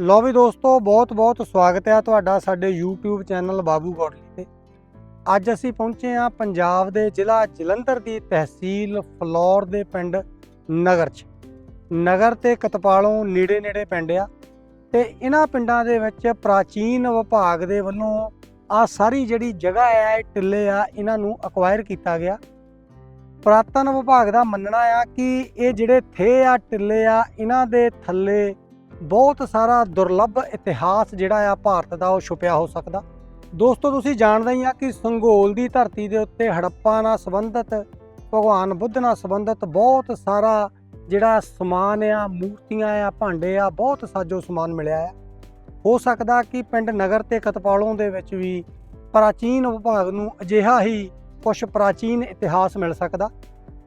ਲੋ ਵੀ ਦੋਸਤੋ, ਬਹੁਤ-ਬਹੁਤ ਸਵਾਗਤ ਹੈ ਤੁਹਾਡਾ ਸਾਡੇ YouTube ਚੈਨਲ ਬਾਬੂ ਗੌਡਲੀ ਤੇ। ਅੱਜ ਅਸੀਂ ਪਹੁੰਚੇ ਹਾਂ ਪੰਜਾਬ ਦੇ ਜ਼ਿਲ੍ਹਾ ਜਲੰਧਰ ਦੀ ਤਹਿਸੀਲ ਫਲੌਰ ਦੇ ਪਿੰਡ ਨਗਰ 'ਚ। ਨਗਰ ਤੇ ਕਤਪਾਲੋਂ ਨੇੜੇ-ਨੇੜੇ ਪਿੰਡ ਆ ਤੇ ਇਹਨਾਂ ਪਿੰਡਾਂ ਦੇ ਵਿੱਚ ਪ੍ਰਾਚੀਨ ਵਿਭਾਗ ਦੇ ਵੱਲੋਂ ਆ ਸਾਰੀ ਜਿਹੜੀ ਜਗ੍ਹਾ ਆ ਇਹ ਟਿੱਲੇ ਆ, ਇਹਨਾਂ ਨੂੰ ਅਕਵਾਇਰ ਕੀਤਾ ਗਿਆ। ਪੁਰਾਤਨ ਵਿਭਾਗ ਦਾ ਮੰਨਣਾ ਆ ਕਿ ਇਹ ਜਿਹੜੇ ਥੇ ਆ, ਟਿੱਲੇ ਆ, ਇਹਨਾਂ ਦੇ ਥੱਲੇ ਬਹੁਤ ਸਾਰਾ ਦੁਰਲੱਭ ਇਤਿਹਾਸ ਜਿਹੜਾ ਆ ਭਾਰਤ ਦਾ ਉਹ ਛੁਪਿਆ ਹੋ ਸਕਦਾ। ਦੋਸਤੋ, ਤੁਸੀਂ ਜਾਣਦੇ ਹੀ ਆ ਕਿ ਸੰਗੋਲ ਦੀ ਧਰਤੀ ਦੇ ਉੱਤੇ ਹੜੱਪਾ ਨਾਲ ਸੰਬੰਧਿਤ, ਭਗਵਾਨ ਬੁੱਧ ਨਾਲ ਸੰਬੰਧਿਤ ਬਹੁਤ ਸਾਰਾ ਜਿਹੜਾ ਸਮਾਨ ਆ, ਮੂਰਤੀਆਂ ਆ, ਭਾਂਡੇ ਆ, ਬਹੁਤ ਸਾਜੋ ਸਮਾਨ ਮਿਲਿਆ ਆ। ਹੋ ਸਕਦਾ ਕਿ ਪਿੰਡ ਨਗਰ ਤੇ ਕਤਪਾਲੋਂ ਦੇ ਵਿੱਚ ਵੀ ਪ੍ਰਾਚੀਨ ਵਿਭਾਗ ਨੂੰ ਅਜਿਹਾ ਹੀ ਕੁਝ ਪ੍ਰਾਚੀਨ ਇਤਿਹਾਸ ਮਿਲ ਸਕਦਾ।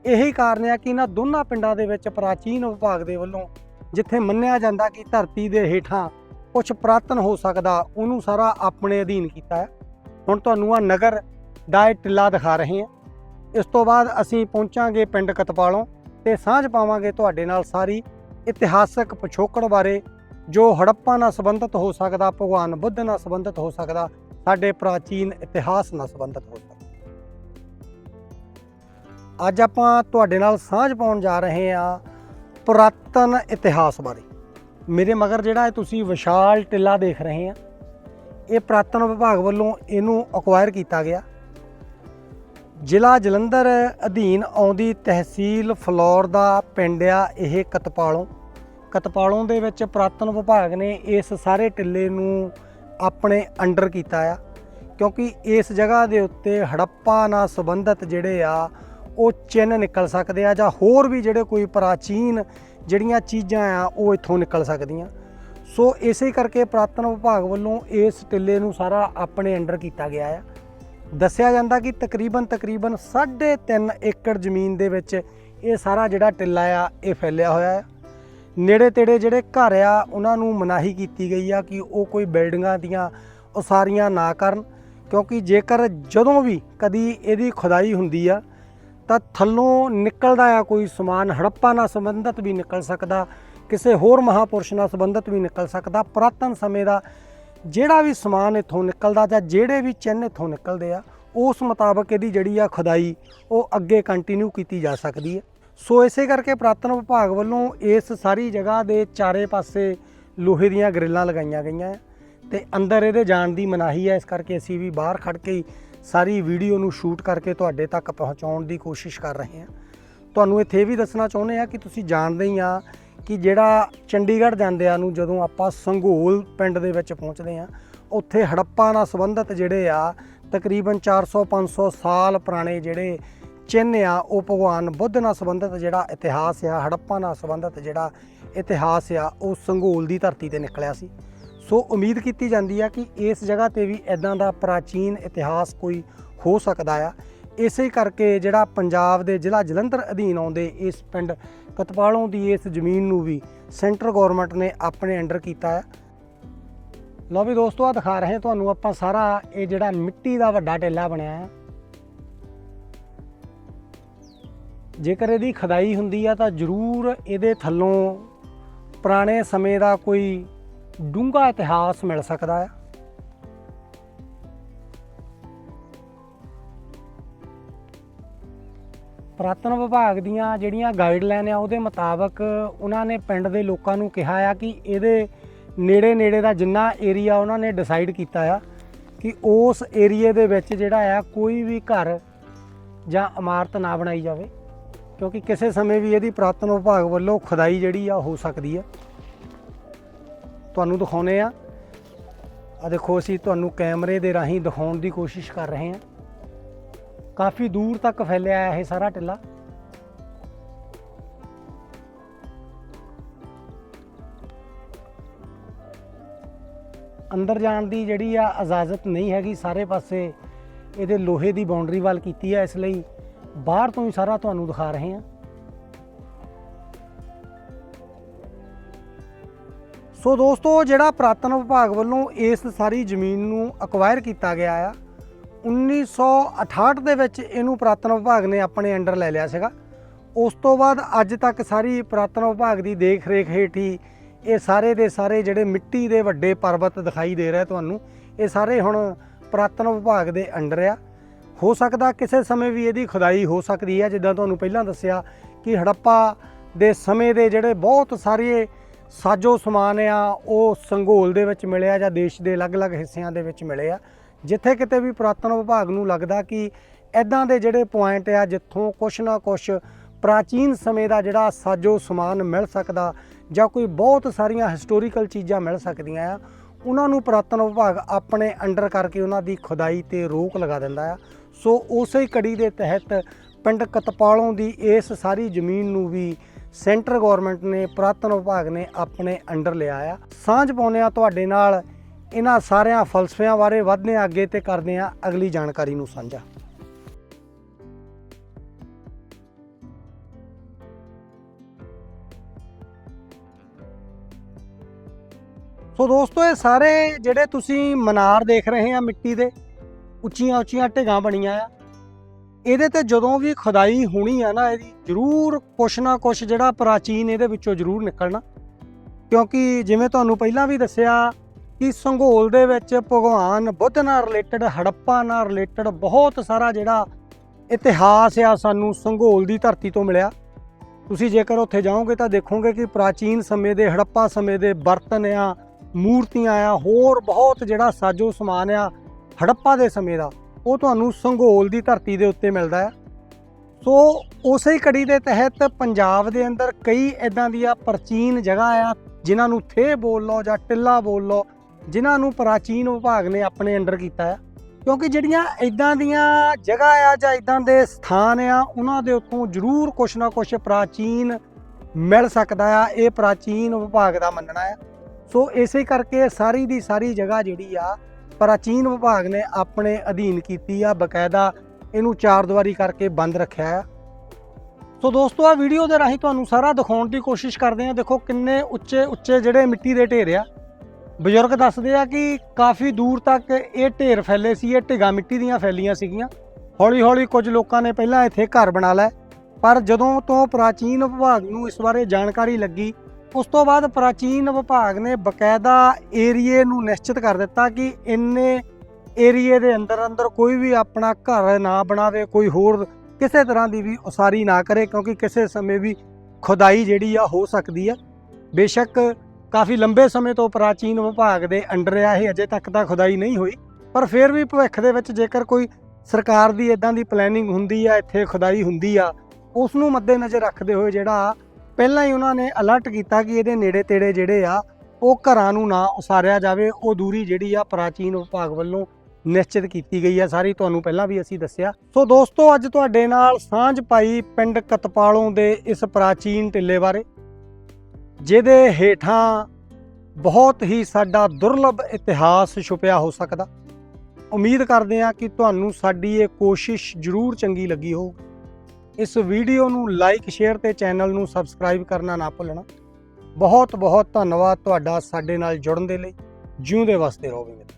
ਇਹੀ ਕਾਰਨ ਆ ਕਿ ਇਹਨਾਂ ਦੋਨਾਂ ਪਿੰਡਾਂ ਦੇ ਵਿੱਚ ਪ੍ਰਾਚੀਨ ਵਿਭਾਗ ਦੇ ਵੱਲੋਂ ਜਿੱਥੇ ਮੰਨਿਆ ਜਾਂਦਾ ਕਿ ਧਰਤੀ ਦੇ ਹੇਠਾਂ ਕੁਝ ਪ੍ਰਾਤਨ ਹੋ ਸਕਦਾ, ਉਹਨੂੰ ਸਾਰਾ ਆਪਣੇ ਅਧੀਨ ਕੀਤਾ ਹੈ। ਹੁਣ ਤੁਹਾਨੂੰ ਆ ਨਗਰ ਦਾ ਇਹ ਟਿੱਲਾ ਦਿਖਾ ਰਹੇ ਹਾਂ। ਇਸ ਤੋਂ ਬਾਅਦ ਅਸੀਂ ਪਹੁੰਚਾਂਗੇ ਪਿੰਡ ਕਤਪਾਲੋਂ ਤੇ ਸਾਂਝ ਪਾਵਾਂਗੇ ਤੁਹਾਡੇ ਨਾਲ ਸਾਰੀ ਇਤਿਹਾਸਕ ਪਿਛੋਕੜ ਬਾਰੇ, ਜੋ ਹੜੱਪਾ ਨਾਲ ਸੰਬੰਧਿਤ ਹੋ ਸਕਦਾ, ਭਗਵਾਨ ਬੁੱਧ ਨਾਲ ਸੰਬੰਧਿਤ ਹੋ ਸਕਦਾ, ਸਾਡੇ ਪ੍ਰਾਚੀਨ ਇਤਿਹਾਸ ਨਾਲ ਸੰਬੰਧਿਤ ਹੋ ਸਕਦਾ। ਅੱਜ ਆਪਾਂ ਤੁਹਾਡੇ ਨਾਲ ਸਾਂਝ ਪਾਉਣ ਜਾ ਰਹੇ ਹਾਂ। ਪੁਰਾਤਨ ਇਤਿਹਾਸ ਬਾਰੇ। ਮੇਰੇ ਮਗਰ ਜਿਹੜਾ ਹੈ ਤੁਸੀਂ ਵਿਸ਼ਾਲ ਟਿੱਲਾ ਦੇਖ ਰਹੇ ਆ, ਇਹ ਪੁਰਾਤਨ ਵਿਭਾਗ ਵੱਲੋਂ ਇਹਨੂੰ ਅਕਵਾਇਰ ਕੀਤਾ ਗਿਆ। ਜ਼ਿਲ੍ਹਾ ਜਲੰਧਰ ਅਧੀਨ ਆਉਂਦੀ ਤਹਿਸੀਲ ਫਲੌਰ ਦਾ ਪਿੰਡ ਆ ਇਹ ਕਤਪਾਲੋਂ। ਕਤਪਾਲੋਂ ਦੇ ਵਿੱਚ ਪੁਰਾਤਨ ਵਿਭਾਗ ਨੇ ਇਸ ਸਾਰੇ ਟਿੱਲੇ ਨੂੰ ਆਪਣੇ ਅੰਡਰ ਕੀਤਾ ਆ, ਕਿਉਂਕਿ ਇਸ ਜਗ੍ਹਾ ਦੇ ਉੱਤੇ ਹੜੱਪਾ ਨਾਲ ਸੰਬੰਧਿਤ ਜਿਹੜੇ ਆ ਉਹ ਚਿੰਨ੍ਹ ਨਿਕਲ ਸਕਦੇ ਆ ਜਾਂ ਹੋਰ ਵੀ ਜਿਹੜੇ ਕੋਈ ਪ੍ਰਾਚੀਨ ਜਿਹੜੀਆਂ ਚੀਜ਼ਾਂ ਆ, ਉਹ ਇੱਥੋਂ ਨਿਕਲ ਸਕਦੀਆਂ। ਸੋ ਇਸੇ ਕਰਕੇ ਪੁਰਾਤਨ ਵਿਭਾਗ ਵੱਲੋਂ ਇਸ ਟਿੱਲੇ ਨੂੰ ਸਾਰਾ ਆਪਣੇ ਅੰਡਰ ਕੀਤਾ ਗਿਆ ਆ। ਦੱਸਿਆ ਜਾਂਦਾ ਕਿ ਤਕਰੀਬਨ ਤਕਰੀਬਨ 3.5 ਏਕੜ ਜ਼ਮੀਨ ਦੇ ਵਿੱਚ ਇਹ ਸਾਰਾ ਜਿਹੜਾ ਟਿੱਲਾ ਆ, ਇਹ ਫੈਲਿਆ ਹੋਇਆ ਆ। ਨੇੜੇ ਤੇੜੇ ਜਿਹੜੇ ਘਰ ਆ, ਉਹਨਾਂ ਨੂੰ ਮਨਾਹੀ ਕੀਤੀ ਗਈ ਆ ਕਿ ਉਹ ਕੋਈ ਬਿਲਡਿੰਗਾਂ ਦੀਆਂ ਉਸਾਰੀਆਂ ਨਾ ਕਰਨ, ਕਿਉਂਕਿ ਜੇਕਰ ਜਦੋਂ ਵੀ ਕਦੀ ਇਹਦੀ ਖੁਦਾਈ ਹੁੰਦੀ ਆ ਤਾਂ ਥੱਲੋਂ ਨਿਕਲਦਾ ਆ ਕੋਈ ਸਮਾਨ, ਹੜੱਪਾ ਨਾਲ ਸੰਬੰਧਿਤ ਵੀ ਨਿਕਲ ਸਕਦਾ, ਕਿਸੇ ਹੋਰ ਮਹਾਪੁਰਸ਼ ਨਾਲ ਸੰਬੰਧਿਤ ਵੀ ਨਿਕਲ ਸਕਦਾ। ਪੁਰਾਤਨ ਸਮੇਂ ਦਾ ਜਿਹੜਾ ਵੀ ਸਮਾਨ ਇੱਥੋਂ ਨਿਕਲਦਾ ਜਾਂ ਜਿਹੜੇ ਵੀ ਚਿੰਨ੍ਹ ਇੱਥੋਂ ਨਿਕਲਦੇ ਆ, ਉਸ ਮੁਤਾਬਕ ਇਹਦੀ ਜਿਹੜੀ ਆ ਖੁਦਾਈ, ਉਹ ਅੱਗੇ ਕੰਟੀਨਿਊ ਕੀਤੀ ਜਾ ਸਕਦੀ ਹੈ। ਸੋ ਇਸੇ ਕਰਕੇ ਪੁਰਾਤਨ ਵਿਭਾਗ ਵੱਲੋਂ ਇਸ ਸਾਰੀ ਜਗ੍ਹਾ ਦੇ ਚਾਰੇ ਪਾਸੇ ਲੋਹੇ ਦੀਆਂ ਗ੍ਰਿਲਾਂ ਲਗਾਈਆਂ ਗਈਆਂ ਹੈ ਤੇ ਅੰਦਰ ਇਹਦੇ ਜਾਣ ਦੀ ਮਨਾਹੀ ਹੈ ਇਸ ਕਰਕੇ ਅਸੀਂ ਵੀ ਬਾਹਰ ਖੜ ਕੇ ਹੀ ਸਾਰੀ ਵੀਡੀਓ ਨੂੰ ਸ਼ੂਟ ਕਰਕੇ ਤੁਹਾਡੇ ਤੱਕ ਪਹੁੰਚਾਉਣ ਦੀ ਕੋਸ਼ਿਸ਼ ਕਰ ਰਹੇ ਹਾਂ। ਤੁਹਾਨੂੰ ਇੱਥੇ ਇਹ ਵੀ ਦੱਸਣਾ ਚਾਹੁੰਦੇ ਆ ਕਿ ਤੁਸੀਂ ਜਾਣਦੇ ਹੀ ਆ ਕਿ ਜਿਹੜਾ ਚੰਡੀਗੜ੍ਹ ਜਾਂਦਿਆਂ ਨੂੰ ਜਦੋਂ ਆਪਾਂ ਸੰਘੋਲ ਪਿੰਡ ਦੇ ਵਿੱਚ ਪਹੁੰਚਦੇ ਆ ਉੱਥੇ ਹੜੱਪਾ ਨਾਲ ਸੰਬੰਧਿਤ ਜਿਹੜੇ ਆ, ਤਕਰੀਬਨ 400 500 ਸਾਲ ਪੁਰਾਣੇ ਜਿਹੜੇ ਚਿੰਨ੍ਹ ਆ, ਉਹ ਭਗਵਾਨ ਬੁੱਧ ਨਾਲ ਸੰਬੰਧਿਤ ਜਿਹੜਾ ਇਤਿਹਾਸ ਆ, ਹੜੱਪਾ ਨਾਲ ਸੰਬੰਧਿਤ ਜਿਹੜਾ ਇਤਿਹਾਸ ਆ, ਉਹ ਸੰਘੋਲ ਦੀ ਧਰਤੀ ਤੇ ਨਿਕਲਿਆ ਸੀ। ਸੋ ਉਮੀਦ ਕੀਤੀ ਜਾਂਦੀ ਆ ਕਿ ਇਸ ਜਗ੍ਹਾ ਤੇ ਵੀ ਇਦਾਂ ਦਾ ਪ੍ਰਾਚੀਨ ਇਤਿਹਾਸ ਕੋਈ ਹੋ ਸਕਦਾ ਆ। ਇਸੇ ਕਰਕੇ ਜਿਹੜਾ ਪੰਜਾਬ ਦੇ ਜ਼ਿਲ੍ਹਾ ਜਲੰਧਰ ਅਧੀਨ ਆਉਂਦੇ ਇਸ ਪਿੰਡ ਕਤਪਾਲੋਂ ਦੀ ਇਸ ਜ਼ਮੀਨ ਨੂੰ ਵੀ ਸੈਂਟਰ ਗਵਰਨਮੈਂਟ ਨੇ ਆਪਣੇ ਅੰਡਰ ਕੀਤਾ ਹੈ ਲਓ ਵੀ ਦੋਸਤੋ ਆ ਦਿਖਾ ਰਹੇ ਤੁਹਾਨੂੰ ਆਪਾਂ ਸਾਰਾ ਇਹ ਜਿਹੜਾ ਮਿੱਟੀ ਦਾ ਵੱਡਾ ਟੇਲਾ ਬਣਿਆ ਹੈ ਜੇਕਰ ਇਹਦੀ ਖਦਾਈ ਹੁੰਦੀ ਆ ਤਾਂ ਜ਼ਰੂਰ ਇਹਦੇ ਥੱਲੋਂ ਪੁਰਾਣੇ ਸਮੇਂ ਦਾ ਕੋਈ ਡੂੰਘਾ ਇਤਿਹਾਸ ਮਿਲ ਸਕਦਾ ਹੈ ਪੁਰਾਤਨ ਵਿਭਾਗ ਦੀਆਂ ਜਿਹੜੀਆਂ ਗਾਈਡਲਾਈਨ ਆ, ਉਹਦੇ ਮੁਤਾਬਕ ਉਹਨਾਂ ਨੇ ਪਿੰਡ ਦੇ ਲੋਕਾਂ ਨੂੰ ਕਿਹਾ ਆ ਕਿ ਇਹਦੇ ਨੇੜੇ ਨੇੜੇ ਦਾ ਜਿੰਨਾ ਏਰੀਆ ਉਹਨਾਂ ਨੇ ਡਿਸਾਈਡ ਕੀਤਾ ਆ ਕਿ ਉਸ ਏਰੀਏ ਦੇ ਵਿੱਚ ਜਿਹੜਾ ਆ ਕੋਈ ਵੀ ਘਰ ਜਾਂ ਇਮਾਰਤ ਨਾ ਬਣਾਈ ਜਾਵੇ, ਕਿਉਂਕਿ ਕਿਸੇ ਸਮੇਂ ਵੀ ਇਹਦੀ ਪੁਰਾਤਨ ਵਿਭਾਗ ਵੱਲੋਂ ਖੁਦਾਈ ਜਿਹੜੀ ਆ ਹੋ ਸਕਦੀ ਹੈ ਤੁਹਾਨੂੰ ਦਿਖਾਉਨੇ ਆ। ਆ ਦੇਖੋ ਅਸੀਂ ਤੁਹਾਨੂੰ ਕੈਮਰੇ ਦੇ ਰਾਹੀਂ ਦਿਖਾਉਣ ਦੀ ਕੋਸ਼ਿਸ਼ ਕਰ ਰਹੇ ਹਾਂ। ਕਾਫੀ ਦੂਰ ਤੱਕ ਫੈਲਿਆ ਹੈ ਇਹ ਸਾਰਾ ਟਿੱਲਾ। ਅੰਦਰ ਜਾਣ ਦੀ ਜਿਹੜੀ ਆ ਇਜਾਜ਼ਤ ਨਹੀਂ ਹੈਗੀ, ਸਾਰੇ ਪਾਸੇ ਇਹਦੇ ਲੋਹੇ ਦੀ ਬਾਉਂਡਰੀ ਵਾਲ ਕੀਤੀ ਹੈ ਇਸ ਲਈ ਬਾਹਰ ਤੋਂ ਹੀ ਸਾਰਾ ਤੁਹਾਨੂੰ ਦਿਖਾ ਰਹੇ ਹਾਂ। ਸੋ ਦੋਸਤੋ, ਜਿਹੜਾ ਪੁਰਾਤਨ ਵਿਭਾਗ ਵੱਲੋਂ ਇਸ ਸਾਰੀ ਜ਼ਮੀਨ ਨੂੰ ਅਕਵਾਇਰ ਕੀਤਾ ਗਿਆ ਆ 1968 ਦੇ ਵਿੱਚ ਇਹਨੂੰ ਪੁਰਾਤਨ ਵਿਭਾਗ ਨੇ ਆਪਣੇ ਅੰਡਰ ਲੈ ਲਿਆ ਸੀਗਾ। ਉਸ ਤੋਂ ਬਾਅਦ ਅੱਜ ਤੱਕ ਸਾਰੀ ਪੁਰਾਤਨ ਵਿਭਾਗ ਦੀ ਦੇਖ ਰੇਖ ਹੇਠ ਹੀ ਇਹ ਸਾਰੇ ਦੇ ਸਾਰੇ ਜਿਹੜੇ ਮਿੱਟੀ ਦੇ ਵੱਡੇ ਪਰਬਤ ਦਿਖਾਈ ਦੇ ਰਹੇ ਤੁਹਾਨੂੰ, ਇਹ ਸਾਰੇ ਹੁਣ ਪੁਰਾਤਨ ਵਿਭਾਗ ਦੇ ਅੰਡਰ ਆ। ਹੋ ਸਕਦਾ ਕਿਸੇ ਸਮੇਂ ਵੀ ਇਹਦੀ ਖੁਦਾਈ ਹੋ ਸਕਦੀ ਹੈ ਜਿੱਦਾਂ ਤੁਹਾਨੂੰ ਪਹਿਲਾਂ ਦੱਸਿਆ ਕਿ ਹੜੱਪਾ ਦੇ ਸਮੇਂ ਦੇ ਜਿਹੜੇ ਬਹੁਤ ਸਾਰੇ ਸਾਜੋ ਸਮਾਨ ਆ, ਉਹ ਸੰਘੋਲ ਦੇ ਵਿੱਚ ਮਿਲਿਆ ਜਾਂ ਦੇਸ਼ ਦੇ ਅਲੱਗ-ਅਲੱਗ ਹਿੱਸਿਆਂ ਦੇ ਵਿੱਚ ਮਿਲੇ ਆ। ਜਿੱਥੇ ਕਿਤੇ ਵੀ ਪੁਰਾਤਨ ਵਿਭਾਗ ਨੂੰ ਲੱਗਦਾ ਕਿ ਐਦਾਂ ਦੇ ਜਿਹੜੇ ਪੁਆਇੰਟ ਆ, ਜਿੱਥੋਂ ਕੁਛ ਨਾ ਕੁਛ ਪ੍ਰਾਚੀਨ ਸਮੇਂ ਦਾ ਜਿਹੜਾ ਸਾਜੋ ਸਮਾਨ ਮਿਲ ਸਕਦਾ ਜਾਂ ਕੋਈ ਬਹੁਤ ਸਾਰੀਆਂ ਹਿਸਟੋਰੀਕਲ ਚੀਜ਼ਾਂ ਮਿਲ ਸਕਦੀਆਂ ਆ, ਉਹਨਾਂ ਨੂੰ ਪੁਰਾਤਨ ਵਿਭਾਗ ਆਪਣੇ ਅੰਡਰ ਕਰਕੇ ਉਹਨਾਂ ਦੀ ਖੁਦਾਈ ਤੇ ਰੋਕ ਲਗਾ ਦਿੰਦਾ ਆ। ਸੋ ਉਸੇ ਕੜੀ ਦੇ ਤਹਿਤ ਪਿੰਡ ਕਤਪਾਲੋਂ ਦੀ ਇਸ ਸਾਰੀ ਜ਼ਮੀਨ ਨੂੰ ਵੀ ਸੈਂਟਰ ਗਵਰਨਮੈਂਟ ਨੇ, ਪੁਰਾਤਨ ਵਿਭਾਗ ਨੇ ਆਪਣੇ ਅੰਡਰ ਲਿਆ ਆ। ਸਾਂਝ ਪਾਉਂਦੇ ਆ ਤੁਹਾਡੇ ਨਾਲ। ਇਹਨਾਂ ਸਾਰਿਆਂ ਫਲਸਫਿਆਂ ਬਾਰੇ ਵਧਦੇ ਹਾਂ, ਅੱਗੇ ਤੇ ਕਰਦੇ ਆ ਅਗਲੀ ਜਾਣਕਾਰੀ ਨੂੰ ਸਾਂਝਾ। ਸੋ ਦੋਸਤੋ, ਇਹ ਸਾਰੇ ਜਿਹੜੇ ਤੁਸੀਂ ਮਨਾਰ ਦੇਖ ਰਹੇ ਆ ਮਿੱਟੀ ਦੇ ਉੱਚੀਆਂ ਉੱਚੀਆਂ ਢਿੱਗਾਂ ਬਣੀਆਂ ਆ। ਇਹਦੇ ਤੇ ਜਦੋਂ ਵੀ ਖੁਦਾਈ ਹੋਣੀ ਆ ਨਾ ਇਹਦੀ, ਜ਼ਰੂਰ ਕੁਛ ਨਾ ਕੁਛ ਜਿਹੜਾ ਪ੍ਰਾਚੀਨ ਇਹਦੇ ਵਿੱਚੋਂ ਜ਼ਰੂਰ ਨਿਕਲਣਾ। ਕਿਉਂਕਿ ਜਿਵੇਂ ਤੁਹਾਨੂੰ ਪਹਿਲਾਂ ਵੀ ਦੱਸਿਆ ਕਿ ਸੰਘੋਲ ਦੇ ਵਿੱਚ ਭਗਵਾਨ ਬੁੱਧ ਨਾਲ ਰਿਲੇਟਡ ਹੜੱਪਾ ਨਾਲ ਰਿਲੇਟਡ ਬਹੁਤ ਸਾਰਾ ਜਿਹੜਾ ਇਤਿਹਾਸ ਆ ਸਾਨੂੰ ਸੰਘੋਲ ਦੀ ਧਰਤੀ ਤੋਂ ਮਿਲਿਆ। ਤੁਸੀਂ ਜੇਕਰ ਉੱਥੇ ਜਾਓਗੇ ਤਾਂ ਦੇਖੋਗੇ ਕਿ ਪ੍ਰਾਚੀਨ ਸਮੇਂ ਦੇ, ਹੜੱਪਾ ਸਮੇਂ ਦੇ ਬਰਤਨ ਆ, ਮੂਰਤੀਆਂ ਆ, ਹੋਰ ਬਹੁਤ ਜਿਹੜਾ ਸਾਜੋ ਸਮਾਨ ਆ ਹੜੱਪਾ ਦੇ ਸਮੇਂ ਦਾ। ਉਹ ਤੁਹਾਨੂੰ ਸੰਘੋਲ ਦੀ ਧਰਤੀ ਦੇ ਉੱਤੇ ਮਿਲਦਾ ਹੈ। ਸੋ ਉਸੇ ਹੀ ਕੜੀ ਦੇ ਤਹਿਤ ਪੰਜਾਬ ਦੇ ਅੰਦਰ ਕਈ ਇਦਾਂ ਦੀਆਂ ਪ੍ਰਾਚੀਨ ਜਗ੍ਹਾ ਆ, ਜਿਨ੍ਹਾਂ ਨੂੰ ਥੇ ਬੋਲ ਲਓ ਜਾਂ ਟਿੱਲਾ ਬੋਲ ਲਓ, ਜਿਨ੍ਹਾਂ ਨੂੰ ਪ੍ਰਾਚੀਨ ਵਿਭਾਗ ਨੇ ਆਪਣੇ ਅੰਡਰ ਕੀਤਾ ਹੈ। ਕਿਉਂਕਿ ਜਿਹੜੀਆਂ ਇਦਾਂ ਦੀਆਂ ਜਗ੍ਹਾ ਆ ਜਾਂ ਇਦਾਂ ਦੇ ਸਥਾਨ ਆ, ਉਹਨਾਂ ਦੇ ਉੱਤੋਂ ਜ਼ਰੂਰ ਕੁਛ ਨਾ ਕੁਛ ਪ੍ਰਾਚੀਨ ਮਿਲ ਸਕਦਾ ਆ, ਇਹ ਪ੍ਰਾਚੀਨ ਵਿਭਾਗ ਦਾ ਮੰਨਣਾ ਆ। ਸੋ ਇਸੇ ਕਰਕੇ ਸਾਰੀ ਦੀ ਸਾਰੀ ਜਗ੍ਹਾ ਜਿਹੜੀ ਆ ਪ੍ਰਾਚੀਨ ਵਿਭਾਗ ਨੇ ਆਪਣੇ ਅਧੀਨ ਕੀਤੀ ਆ ਬਕਾਇਦਾ, ਇਹਨੂੰ ਚਾਰ ਦੀਵਾਰੀ ਕਰਕੇ ਬੰਦ ਰੱਖਿਆ ਆ। ਸੋ ਦੋਸਤੋ ਆ ਵੀਡੀਓ ਦੇ ਰਾਹੀਂ ਤੁਹਾਨੂੰ ਸਾਰਾ ਦਿਖਾਉਣ ਦੀ ਕੋਸ਼ਿਸ਼ ਕਰਦੇ ਆ। ਦੇਖੋ ਕਿੰਨੇ ਉੱਚੇ ਉੱਚੇ ਜਿਹੜੇ ਮਿੱਟੀ ਦੇ ਢੇਰ ਆ। ਬਜ਼ੁਰਗ ਦੱਸਦੇ ਆ ਕਿ ਕਾਫੀ ਦੂਰ ਤੱਕ ਇਹ ਢੇਰ ਫੈਲੇ ਸੀ, ਇਹ ਢਿਗਾ ਮਿੱਟੀ ਦੀਆਂ ਫੈਲੀਆਂ ਸੀਗੀਆਂ। ਹੌਲੀ ਹੌਲੀ ਕੁਝ ਲੋਕਾਂ ਨੇ ਪਹਿਲਾਂ ਇੱਥੇ ਘਰ ਬਣਾ ਲਏ ਪਰ ਜਦੋਂ ਤੋਂ ਪ੍ਰਾਚੀਨ ਵਿਭਾਗ ਨੂੰ ਇਸ ਬਾਰੇ ਜਾਣਕਾਰੀ ਲੱਗੀ ਉਸ ਤੋਂ ਬਾਅਦ ਪ੍ਰਾਚੀਨ ਵਿਭਾਗ ਨੇ ਬਕਾਇਦਾ ਏਰੀਏ ਨੂੰ ਨਿਸ਼ਚਿਤ ਕਰ ਦਿੱਤਾ ਕਿ ਇੰਨੇ ਏਰੀਏ ਦੇ ਅੰਦਰ ਅੰਦਰ ਕੋਈ ਵੀ ਆਪਣਾ ਘਰ ਨਾ ਬਣਾਵੇ, ਕੋਈ ਹੋਰ ਕਿਸੇ ਤਰ੍ਹਾਂ ਦੀ ਵੀ ਉਸਾਰੀ ਨਾ ਕਰੇ, ਕਿਉਂਕਿ ਕਿਸੇ ਸਮੇਂ ਵੀ ਖੁਦਾਈ ਜਿਹੜੀ ਆ ਹੋ ਸਕਦੀ ਆ। ਬੇਸ਼ੱਕ ਕਾਫੀ ਲੰਬੇ ਸਮੇਂ ਤੋਂ ਪ੍ਰਾਚੀਨ ਵਿਭਾਗ ਦੇ ਅੰਡਰ ਆ ਇਹ, ਅਜੇ ਤੱਕ ਤਾਂ ਖੁਦਾਈ ਨਹੀਂ ਹੋਈ। ਪਰ ਫਿਰ ਵੀ ਭਵਿੱਖ ਦੇ ਵਿੱਚ ਜੇਕਰ ਕੋਈ ਸਰਕਾਰ ਦੀ ਇਦਾਂ ਦੀ ਪਲੈਨਿੰਗ ਹੁੰਦੀ ਆ, ਇੱਥੇ ਖੁਦਾਈ ਹੁੰਦੀ ਆ, ਉਸ ਨੂੰ ਮੱਦੇਨਜ਼ਰ ਰੱਖਦੇ ਹੋਏ ਜਿਹੜਾ ਪਹਿਲਾਂ ਹੀ ਉਹਨਾਂ ਨੇ ਅਲਰਟ ਕੀਤਾ ਕਿ ਇਹਦੇ ਨੇੜੇ ਤੇੜੇ ਜਿਹੜੇ ਆ, ਉਹ ਘਰਾਂ ਨੂੰ ਨਾ ਉਸਾਰਿਆ ਜਾਵੇ, ਉਹ ਦੂਰੀ ਜਿਹੜੀ ਆ ਪ੍ਰਾਚੀਨ ਵਿਭਾਗ ਵੱਲੋਂ ਨਿਸ਼ਚਿਤ ਕੀਤੀ ਗਈ ਆ। ਸਾਰੀ ਤੁਹਾਨੂੰ ਪਹਿਲਾਂ ਵੀ ਅਸੀਂ ਦੱਸਿਆ। ਸੋ ਦੋਸਤੋ, ਅੱਜ ਤੁਹਾਡੇ ਨਾਲ ਸਾਂਝ ਪਾਈ ਪਿੰਡ ਕਤਪਾਲੋਂ ਦੇ ਇਸ ਪ੍ਰਾਚੀਨ ਟਿੱਲੇ ਬਾਰੇ, ਜਿਹਦੇ ਹੇਠਾਂ ਬਹੁਤ ਹੀ ਸਾਡਾ ਦੁਰਲਭ ਇਤਿਹਾਸ ਛੁਪਿਆ ਹੋ ਸਕਦਾ। ਉਮੀਦ ਕਰਦੇ ਹਾਂ ਕਿ ਤੁਹਾਨੂੰ ਸਾਡੀ ਇਹ ਕੋਸ਼ਿਸ਼ ਜ਼ਰੂਰ ਚੰਗੀ ਲੱਗੀ ਹੋਊ। ਇਸ ਵੀਡੀਓ ਨੂੰ ਲਾਈਕ ਸ਼ੇਅਰ ਤੇ ਚੈਨਲ ਨੂੰ ਸਬਸਕ੍ਰਾਈਬ ਕਰਨਾ ਨਾ ਭੁੱਲਣਾ। ਬਹੁਤ ਬਹੁਤ ਧੰਨਵਾਦ ਤੁਹਾਡਾ ਸਾਡੇ ਨਾਲ ਜੁੜਨ ਦੇ ਲਈ। ਜਿਉਂਦੇ ਵਸਦੇ ਰਹੋ ਵੀ ਮਿੱਤਰੋ।